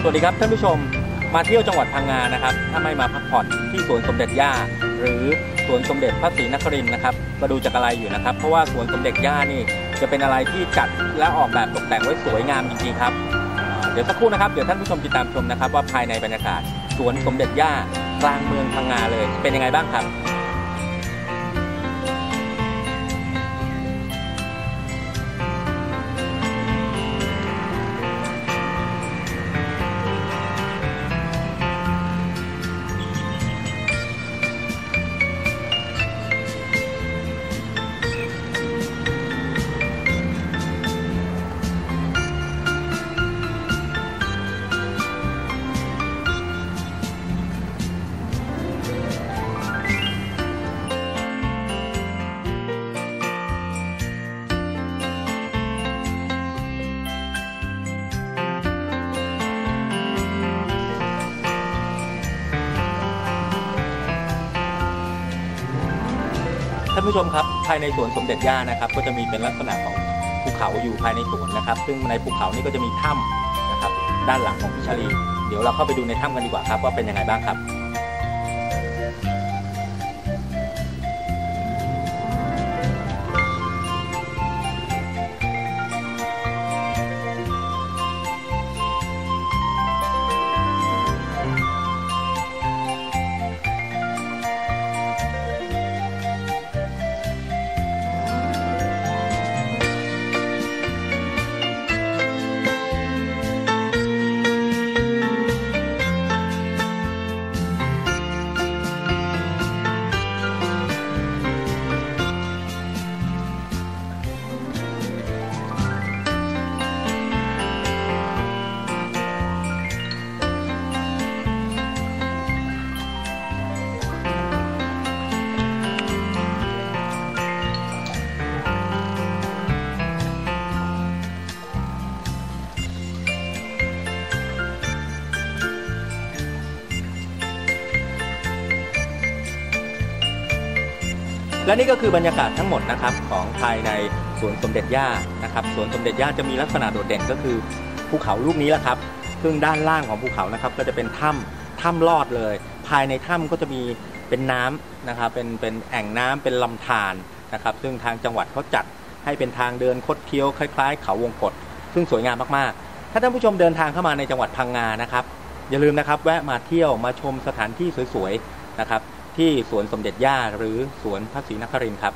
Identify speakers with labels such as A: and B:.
A: สวัสดีครับท่านผู้ชมมาเที่ยวจังหวัดพังงานะครับ ถ้าไม่มาพักผ่อนที่สวนสมเด็จย่า หรือสวนสมเด็จพระศรีนครินทร์นะครับมาดูจากอะไรอยู่นะครับ เพราะว่าสวนสมเด็จย่านี่จะเป็นอะไรที่จัดและออกแบบตกแต่งไว้สวยงามจริงๆครับ เดี๋ยวสักครู่นะครับเดี๋ยวท่านผู้ชมติดตามชมนะครับ ว่าภายในบรรยากาศสวนสมเด็จย่ากลางเมืองพังงาเลย เป็นยังไงบ้างครับ ท่านผู้ชมครับภายในสวนสมเด็จย่านะครับก็จะมีเป็นลักษณะของภูเขาอยู่ภายในสวนนะครับ ซึ่งในภูเขานี่ก็จะมีถ้ำนะครับด้านหลังของพิชาลี เดี๋ยวเราเข้าไปดูในถ้ำกันดีกว่าครับว่าเป็นยังไงบ้างครับ และนี่ก็คือบรรยากาศทั้งหมดนะครับของภายในสวนสมเด็จย่านะครับสวนสมเด็จย่าจะมีลักษณะโดดเด่นก็คือภูเขาลูกนี้แหละครับซึ่งด้านล่างของภูเขานะครับก็จะเป็นถ้ำถ้ำลอดเลย ภายในถ้ำก็จะมีเป็นน้ำนะครับเป็นเป็นแอ่งน้ำเป็นลำธารนะครับ ซึ่งทางจังหวัดเขาจัดให้เป็นทางเดินคดเคี้ยวคล้าย ๆ เขาวงกฏซึ่งสวยงามมากๆ ถ้าท่านผู้ชมเดินทางเข้ามาในจังหวัดพังงานะครับ อย่าลืมนะครับแวะมาเที่ยวมาชมสถานที่สวยๆนะครับ ที่สวนสมเด็จย่าหรือสวนพระศรีนครินทร์ครับ